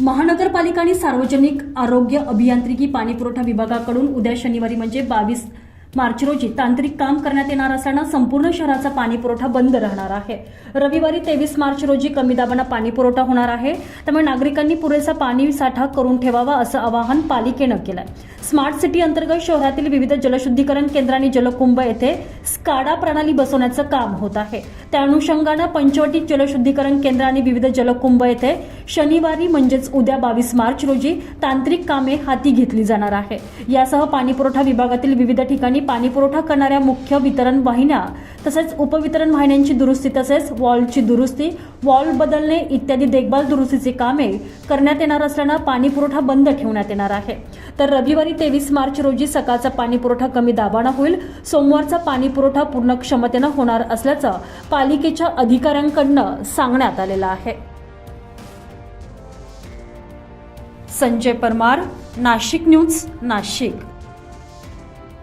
महानगरपालिका आणि सार्वजनिक आरोग्य अभियांत्रिकी पाणीपुरवठा विभागाकडून उद्या शनिवारी म्हणजे बावीस मार्च रोजी तांत्रिक काम करण्यात येणार असताना संपूर्ण शहराचा पाणीपुरवठा बंद राहणार आहे. रविवारी तेवीस मार्च रोजी कमी दाबानं पाणीपुरवठा होणार आहे. त्यामुळे नागरिकांनी पुरेसा पाणी साठा करून ठेवावा असं आवाहन पालिकेनं केलं आहे स्मार्ट सिटी अंतर्गत शहरातील विविध जलशुद्धीकरण केंद्र आणि जलकुंभ येथे स्काडा प्रणाली बसवण्याचं काम होत आहे. त्या अनुषंगानं पंचवटी जलशुद्धीकरण केंद्र आणि विविध जलकुंभ येथे शनिवारी म्हणजेच उद्या बावीस मार्च रोजी तांत्रिक कामे हाती घेतली जाणार आहे. यासह पाणीपुरवठा विभागातील विविध ठिकाणी पाणीपुरवठा करणाऱ्या मुख्य वितरण वाहिन्या तसेच उपवितरण वाहिन्यांची दुरुस्ती तसेच वॉलची दुरुस्ती वॉल बदलणे इत्यादी देखभाल दुरुस्तीची कामे करण्यात येणार असल्यानं पाणीपुरवठा बंद ठेवण्यात येणार आहे. तर रविवारी तेवीस मार्च रोजी सकाळचा पाणीपुरवठा कमी दाबानं होईल. सोमवारचा पाणीपुरवठा पूर्ण क्षमतेनं होणार असल्याचं पालिकेच्या अधिकाऱ्यांकडनं सांगण्यात आलेलं आहे. संजय परमार नाशिक न्यूज नाशिक.